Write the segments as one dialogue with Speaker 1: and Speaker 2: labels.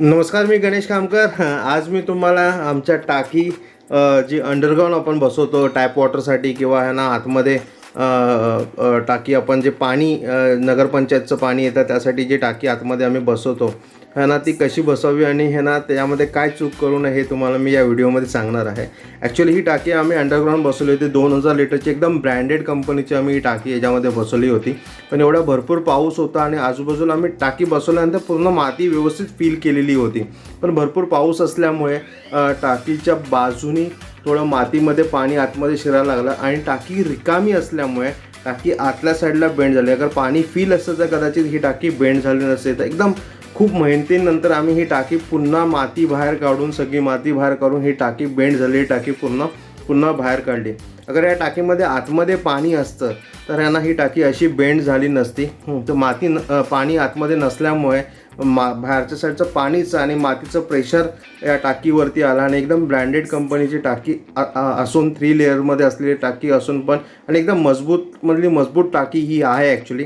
Speaker 1: नमस्कार मी गणेश कामकर. आज मी तुम्हाला आमच्या टाकी जी अंडरग्राऊंड आपण बसवतो टॅप वॉटरसाठी किंवा ह्या ना आतमध्ये टाकी आपण जे पाणी नगरपंचायतचं पाणी येतं त्यासाठी जी टाकी आतमध्ये आम्ही बसवतो ह्या ना ती कशी बसवावी आणि ह्या ना काय चूक करू नये हे तुम्हाला मी या व्हिडिओमध्ये सांगणार आहे. ॲक्च्युली ही टाकी आम्ही अंडरग्राऊंड बसवली होती. दोन हजार लिटरची एकदम ब्रँडेड कंपनीची आम्ही ही टाकी याच्यामध्ये बसवली होती. पण एवढा भरपूर पाऊस होता आणि आजूबाजूला आम्ही टाकी बसवल्यानंतर पूर्ण माती व्यवस्थित फील केलेली होती. पण भरपूर पाऊस असल्यामुळे टाकीच्या बाजूनी थोडं मातीमध्ये पाणी आतमध्ये शिरायला लागलं आणि टाकी रिकामी असल्यामुळे टाकी आतल्या साईडला बेंड झाली. अगर पाणी फील असतं तर कदाचित ही टाकी बेंड झाली नसते तर एकदम खूप मेहनतीनंतर आम्ही ही टाकी पुन्हा माती बाहेर काढून सगळी माती बाहेर काढून ही टाकी बेंड झाली ही टाकी पूर्ण पुन्हा बाहेर काढली. अगर या टाकीमध्ये आतमध्ये पाणी असतं तर यांना ही टाकी अशी बेंड झाली नसती. तर माती न- पाणी आतमध्ये नसल्यामुळे मा बाहेरच्या साईडचं पाणीचं आणि मातीचं प्रेशर या टाकीवरती आला आणि एकदम ब्रँडेड कंपनीची टाकी असून थ्री लेअरमध्ये असलेली टाकी असून पण आणि एकदम मजबूतमधली मजबूत टाकी ही आहे ॲक्च्युली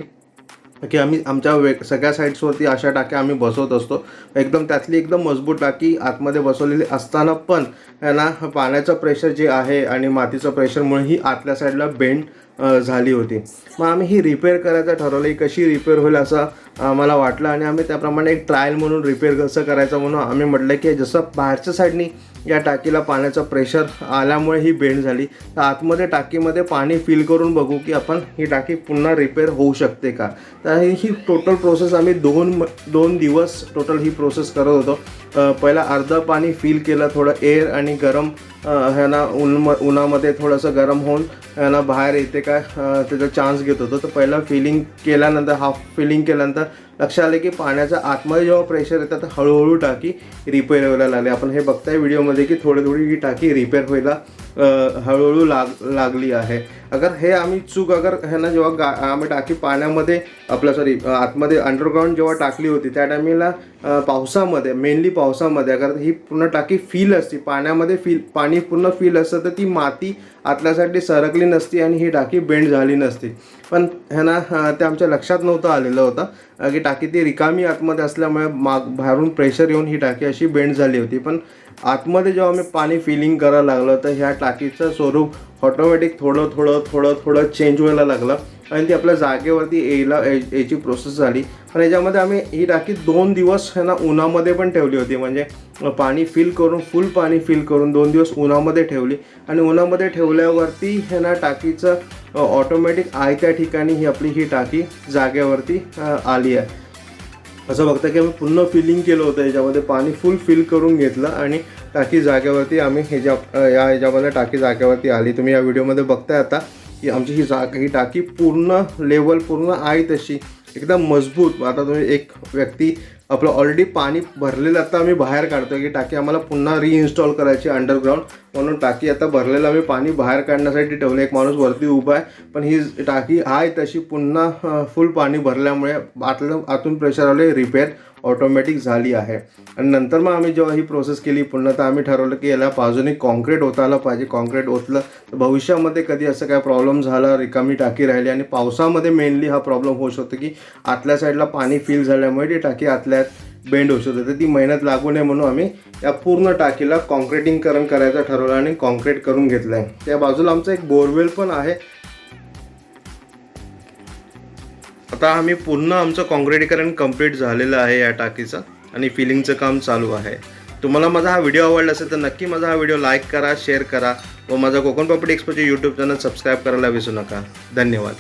Speaker 1: की आम्ही आमच्या वे सगळ्या साईड्सवरती अशा टाक्या आम्ही बसवत असतो. एकदम त्यातली एकदम मजबूत टाकी आतमध्ये बसवलेली असताना पण यांना पाण्याचं प्रेशर जे आहे आणि मातीचं प्रेशरमुळे ही आतल्या साईडला बेंड झाली होती. मग आम्ही ही रिपेअर करायचं ठरवलं ही कशी रिपेअर होईल असं आम्हाला वाटलं आणि आम्ही त्याप्रमाणे एक ट्रायल म्हणून रिपेअर कसं करायचं म्हणून आम्ही म्हटलं की जसं बाहेरच्या साईडनी या टाकीला पाण्याचा प्रेशर आल्यामुळे ही बेंड झाली. तर आतमध्ये टाकीमध्ये पाणी फिल करून बघू की आपण ही टाकी पुन्हा रिपेअर होऊ शकते का? तर ही टोटल प्रोसेस आम्ही दोन म- दोन दिवस टोटल ही प्रोसेस करत होतो. पहिला अर्धं पाणी फील केलं थोडं एअर आणि गरम ह्याना ऊन उन्हामध्ये थोडंसं गरम होऊन ह्याना बाहेर येते काय त्याचा चान्स घेत होतो. तर पहिलं फिलिंग केल्यानंतर हाफ फिलिंग केल्यानंतर लक्षात आलं की पाण्याचा आतमध्ये जेव्हा प्रेशर येतं तर हळूहळू टाकी रिपेअर व्हायला लागली. आपण हे बघताय व्हिडिओमध्ये की थोडी थोडी ही टाकी रिपेअर व्हायला हळूहळू लाग लागली आहे. अगर हे आम्ही चूक अगर ह्यांना जेव्हा गा आम्ही टाकी पाण्यामध्ये आपलं सॉरी आतमध्ये अंडरग्राऊंड जेव्हा टाकली होती त्या टायमिंगला पावसामध्ये मेनली पावसामध्ये कारण ही पूर्ण टाकी फील असते. पाण्यामध्ये फील पाणी पूर्ण फील असतं तर ती माती आतल्यासाठी सरकली नसती आणि ही टाकी बेंड झाली नसती. पण ह्यांना ते आमच्या लक्षात नव्हतं आलेलं होतं की टाकी ती रिकामी आतमध्ये असल्यामुळे माग बाहेरून प्रेशर येऊन ही टाकी अशी बेंड झाली होती. पण आतमध्ये जेव्हा आम्ही पाणी फिलिंग करायला लागलं तर ह्या टाकीचं स्वरूप ऑटोमॅटिक थोडं थोडं थोडं थोडं चेंज व्हायला लागलं. आणि ती आपल्या जागेवरती यायला यायची प्रोसेस झाली. आणि याच्यामध्ये आम्ही ही टाकी दोन दिवस है ना उन्हामध्ये पण ठेवली होती. म्हणजे पाणी फिल करून फुल पाणी फिल करून दोन दिवस उन्हामध्ये ठेवली. आणि उन्हामध्ये ठेवल्यावरती हे ना टाकीचं ऑटोमॅटिक आहे त्या ठिकाणी ही आपली ही टाकी जागेवरती आली आहे. असं बघता की आम्ही पूर्ण फिलिंग केलं होतं. याच्यामध्ये पाणी फुल फिल करून घेतलं आणि टाकी जागेवरती आम्ही ह्याच्या या ह्याच्यामध्ये टाकी जागेवरती आली. तुम्ही या व्हिडिओमध्ये बघताय आता. की आमची ही जागा ही टाकी पूर्ण लेवल पूर्ण आहे तशी. एकदम मजबूत. आता तुम्ही एक व्यक्ती आपलं ऑलरेडी पाणी भरलेलं आता आम्ही बाहेर काढतो की टाकी आम्हाला पुन्हा रिइन्स्टॉल करायची अंडरग्राऊंड म्हणून टाकी आता भरलेलं आम्ही पाणी बाहेर काढण्यासाठी ठेवलं. एक माणूस वरती उभा आहे पण ही टाकी आहे तशी पुन्हा फुल पाणी भरल्यामुळे आतलं आतून प्रेशर आले रिपेअर ऑटोमॅटिक झाली आहे. आणि नंतर मग आम्ही जेव्हा ही प्रोसेस केली पुन्हा तर आम्ही ठरवलं की याला बाजूने कॉन्क्रीट ओतायला पाहिजे. कॉन्क्रीट ओतलं तर भविष्यामध्ये कधी असं काय प्रॉब्लेम झाला रिकामी टाकी राहिली आणि पावसामध्ये मेनली हा प्रॉब्लेम होऊ शकतो की आतल्या साईडला पाणी फिल झाल्यामुळे ती टाकी आतल्या आतल्यात बेंड होऊ शकतो. तर ती मेहनत लागू नये म्हणून आम्ही या पूर्ण टाकीला कॉन्क्रिटिंगकरण करायचं ठरवलं आणि कॉन्क्रीट करून घेतलं आहे त्या बाजूला आमचं एक बोरवेल पण आहे. आता आम्ही पूर्ण आमचं कॉन्क्रिटीकरण कंप्लीट झालेलं आहे या टाकीचं आणि फिलिंगचं काम चालू आहे. तुम्हाला माझा हा व्हिडिओ आवडला असेल तर नक्की माझा हा व्हिडिओ लाईक करा शेअर करा व माझा कोकण प्रॉपर्टी एक्सपोचे यूट्यूब चॅनल सबस्क्राईब करायला विसरू नका. धन्यवाद.